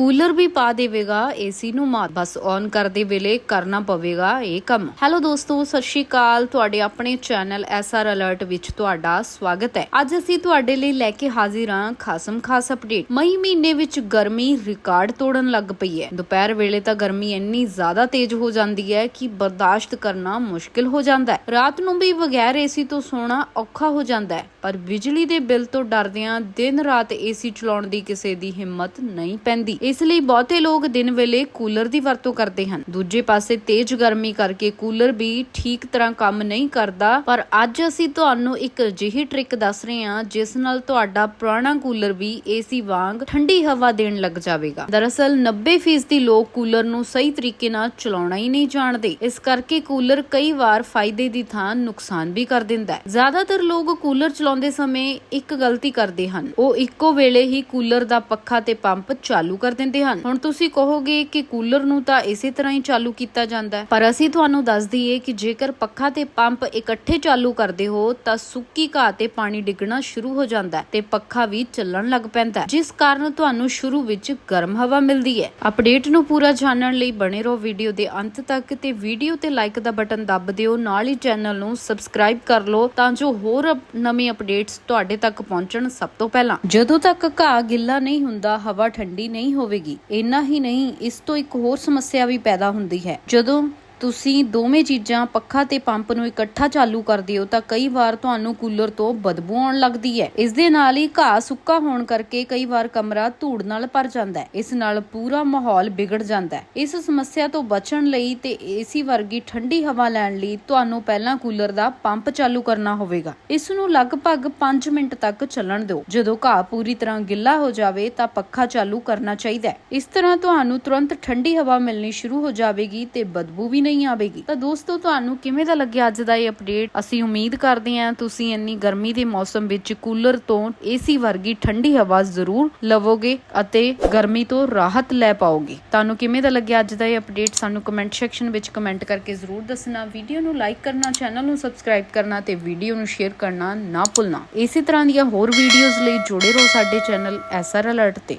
Cooler ਵੀ ਪਾ ਦੇਵੇਗਾ, AC ਨੂੰ ਮਾਤ ਬਸ ਔਨ ਕਰਦੇ ਵੇਲੇ ਕਰਨਾ ਪਵੇਗਾ ਇਹ ਕੰਮ। ਹੈਲੋ ਦੋਸਤੋ, ਸਤਿ ਸ਼੍ਰੀ ਅਕਾਲ। ਤੁਹਾਡੇ ਆਪਣੇ ਚੈਨਲ ਐਸਆਰ ਅਲਰਟ ਵਿੱਚ ਤੁਹਾਡਾ ਸਵਾਗਤ ਹੈ। ਅੱਜ ਅਸੀਂ ਤੁਹਾਡੇ ਲਈ ਲੈ ਕੇ ਹਾਜ਼ਰ ਹਾਂ ਖਾਸਮ ਖਾਸ ਅਪਡੇਟ। ਮਈ ਮਹੀਨੇ ਵਿੱਚ ਗਰਮੀ ਰਿਕਾਰਡ ਤੋੜਨ ਲੱਗ ਪਈ ਹੈ। ਦੁਪਹਿਰ ਵੇਲੇ ਤਾਂ ਗਰਮੀ ਇੰਨੀ ਜ਼ਿਆਦਾ ਤੇਜ਼ ਹੋ ਜਾਂਦੀ ਹੈ ਕਿ ਬਰਦਾਸ਼ਤ ਕਰਨਾ ਮੁਸ਼ਕਿਲ ਹੋ ਜਾਂਦਾ ਹੈ। ਰਾਤ ਨੂੰ ਵੀ ਬਗੈਰ ਏਸੀ ਤੋਂ ਸੋਣਾ ਔਖਾ ਹੋ ਜਾਂਦਾ ਹੈ। ਪਰ ਬਿਜਲੀ ਦੇ ਬਿੱਲ ਤੋਂ ਡਰਦਿਆਂ ਦਿਨ ਰਾਤ ਏਸੀ ਚਲਾਉਣ ਦੀ ਕਿਸੇ ਦੀ ਹਿੰਮਤ ਨਹੀਂ ਪੈਂਦੀ। ਇਸ ਲਈ ਬਹੁਤੇ ਲੋਕ ਦਿਨ ਵੇਲੇ ਕੂਲਰ ਦੀ ਵਰਤੋਂ ਕਰਦੇ ਹਨ। ਦੂਜੇ ਪਾਸੇ ਤੇਜ਼ ਗਰਮੀ ਕਰਕੇ ਕੂਲਰ ਵੀ ਠੀਕ ਤਰ੍ਹਾਂ ਕੰਮ ਨਹੀਂ ਕਰਦਾ। ਪਰ ਅੱਜ ਅਸੀਂ ਤੁਹਾਨੂੰ ਇੱਕ ਅਜਿਹੀ ਟ੍ਰਿਕ ਦੱਸ ਰਹੇ ਹਾਂ, ਜਿਸ ਨਾਲ ਤੁਹਾਡਾ ਪੁਰਾਣਾ ਕੂਲਰ ਵੀ ਏਸੀ ਵਾਂਗ ਠੰਡੀ ਹਵਾ ਦੇਣ ਲੱਗ ਜਾਵੇਗਾ। ਦਰਅਸਲ 90% ਲੋਕ ਕੂਲਰ ਨੂੰ ਸਹੀ ਤਰੀਕੇ ਨਾਲ ਚਲਾਉਣਾ ਹੀ ਨਹੀਂ ਜਾਣਦੇ। ਇਸ ਕਰਕੇ ਕੂਲਰ ਕਈ ਵਾਰ ਫਾਇਦੇ ਦੀ ਥਾਂ ਨੁਕਸਾਨ ਵੀ ਕਰ ਦਿੰਦਾ ਹੈ। ਜ਼ਿਆਦਾਤਰ ਲੋਕ ਕੂਲਰ ਚਲਾਉਂਦੇ ਸਮੇਂ ਇੱਕ ਗਲਤੀ ਕਰਦੇ ਹਨ। ਉਹ ਇੱਕੋ ਵੇਲੇ ਹੀ ਕੂਲਰ ਦਾ ਪੱਖਾ ਤੇ ਪੰਪ ਚਾਲੂ ਕਰ ਦਿੰਦੇ ਹਨ। ਹੁਣ ਤੁਸੀਂ ਕਹੋਗੇ ਕਿ ਕੂਲਰ ਨੂੰ ਤਾਂ ਇਸੇ ਤਰ੍ਹਾਂ ਹੀ ਚਾਲੂ ਕੀਤਾ ਜਾਂਦਾ ਹੈ। ਪਰ ਅਸੀਂ ਤੁਹਾਨੂੰ ਦੱਸ ਦਈਏ ਕਿ ਜੇਕਰ ਪੱਖਾ ਤੇ ਪੰਪ ਇਕੱਠੇ ਚਾਲੂ ਕਰਦੇ ਹੋ, ਤਾਂ ਸੁੱਕੀ ਘਾਹ ਤੇ ਪਾਣੀ ਡਿੱਗਣਾ ਸ਼ੁਰੂ ਹੋ ਜਾਂਦਾ ਹੈ ਤੇ ਪੱਖਾ ਵੀ ਚੱਲਣ ਲੱਗ ਪੈਂਦਾ ਹੈ, ਜਿਸ ਕਾਰਨ ਤੁਹਾਨੂੰ ਸ਼ੁਰੂ ਵਿੱਚ ਗਰਮ ਹਵਾ ਮਿਲਦੀ ਹੈ। ਅਪਡੇਟ ਨੂੰ ਪੂਰਾ ਜਾਣਨ ਲਈ ਬਣੇ ਰਹੋ ਵੀਡੀਓ ਦੇ ਅੰਤ ਤੱਕ ਤੇ ਵੀਡੀਓ ਤੇ ਲਾਈਕ ਦਾ ਬਟਨ ਦੱਬ ਦਿਓ। ਨਾਲ ਹੀ ਚੈਨਲ ਨੂੰ ਸਬਸਕ੍ਰਾਈਬ ਕਰ ਲਓ ਤਾਂ ਜੋ ਹੋਰ ਅਪ- ਨਵੀਂ ਅਪਡੇਟਸ ਤੁਹਾਡੇ ਤੱਕ ਪਹੁੰਚਣ ਸਭ ਤੋਂ ਪਹਿਲਾਂ। ਜਦੋਂ ਤੱਕ ਘਾਹ ਗਿੱਲਾ ਨਹੀਂ ਹੁੰਦਾ, ਹਵਾ ਠੰਡੀ ਨਹੀਂ ਹੋਵੇਗੀ। ਇੰਨਾ ਹੀ ਨਹੀਂ ਇਸ ਤੋਂ ਇੱਕ ਹੋਰ ਸਮੱਸਿਆ ਵੀ ਪੈਦਾ ਹੁੰਦੀ ਹੈ। ਜਦੋਂ ਤੁਸੀਂ ਦੋਵੇਂ ਚੀਜ਼ਾਂ ਪੱਖਾ ਤੇ ਪੰਪ ਨੂੰ ਇਕੱਠਾ ਚਾਲੂ ਕਰਦੇ ਹੋ ਤਾਂ ਕਈ ਵਾਰ ਤੁਹਾਨੂੰ ਕੂਲਰ ਤੋਂ ਬਦਬੂ ਆਉਣ ਲੱਗਦੀ ਹੈ। ਇਸ ਦੇ ਨਾਲ ਹੀ ਘਾਹ ਸੁੱਕਾ ਹੋਣ ਕਰਕੇ ਕਈ ਵਾਰ ਕਮਰਾ ਧੂੜ ਨਾਲ ਭਰ ਜਾਂਦਾ ਹੈ। ਇਸ ਨਾਲ ਪੂਰਾ ਮਾਹੌਲ ਵਿਗੜ ਜਾਂਦਾ ਹੈ। ਇਸ ਸਮੱਸਿਆ ਤੋਂ ਬਚਣ ਲਈ ਤੇ ਏਸੀ ਵਰਗੀ ਠੰਡੀ ਹਵਾ ਲੈਣ ਲਈ ਤੁਹਾਨੂੰ ਪਹਿਲਾਂ ਕੂਲਰ ਦਾ ਪੰਪ ਚਾਲੂ ਕਰਨਾ ਹੋਵੇਗਾ। ਇਸ ਨੂੰ ਲਗਭਗ 5 ਮਿੰਟ ਤੱਕ ਚੱਲਣ ਦਿਓ। ਜਦੋਂ ਘਾਹ ਪੂਰੀ ਤਰ੍ਹਾਂ ਗਿੱਲਾ ਹੋ ਜਾਵੇ ਤਾਂ ਪੱਖਾ ਚਾਲੂ ਕਰਨਾ ਚਾਹੀਦਾ ਹੈ। ਇਸ ਤਰ੍ਹਾਂ ਤੁਹਾਨੂੰ ਤੁਰੰਤ ਠੰਡੀ ਹਵਾ ਮਿਲਣੀ ਸ਼ੁਰੂ ਹੋ ਜਾਵੇਗੀ ਤੇ ਬਦਬੂ ਵੀ ਨਹੀਂ ਆਵੇਗੀ। ਤਾਂ ਦੋਸਤੋ, ਤੁਹਾਨੂੰ ਕਿਵੇਂ ਦਾ ਲੱਗਿਆ ਅੱਜ ਦਾ ਇਹ ਅਪਡੇਟ ਅਸੀਂ ਉਮੀਦ ਕਰਦੇ ਹਾਂ ਤੁਸੀਂ ਇੰਨੀ ਗਰਮੀ ਦੇ ਮੌਸਮ ਵਿੱਚ ਕੂਲਰ ਤੋਂ ਏਸੀ ਵਰਗੀ ਠੰਡੀ ਹਵਾ ਜ਼ਰੂਰ ਲਵੋਗੇ ਅਤੇ ਗਰਮੀ ਤੋਂ ਰਾਹਤ ਲੈ ਪਾਓਗੇ। ਤੁਹਾਨੂੰ ਕਿਵੇਂ ਦਾ ਲੱਗਿਆ ਅੱਜ ਦਾ ਇਹ ਅਪਡੇਟ ਸਾਨੂੰ ਕਮੈਂਟ ਸੈਕਸ਼ਨ ਵਿੱਚ ਕਮੈਂਟ ਕਰਕੇ ਜ਼ਰੂਰ ਦੱਸਣਾ। ਵੀਡੀਓ ਨੂੰ ਲਾਈਕ ਕਰਨਾ ਚੈਨਲ ਨੂੰ ਸਬਸਕ੍ਰਾਈਬ ਕਰਨਾ ਤੇ ਵੀਡੀਓ ਨੂੰ ਸ਼ੇਅਰ ਕਰਨਾ ਨਾ ਭੁੱਲਣਾ। ਇਸੇ ਤਰ੍ਹਾਂ ਦੀਆਂ ਹੋਰ ਵੀਡੀਓਜ਼ ਲਈ ਜੁੜੇ ਰਹੋ ਸਾਡੇ ਚੈਨਲ ਐਸਆਰ ਅਲਰਟ ਤੇ।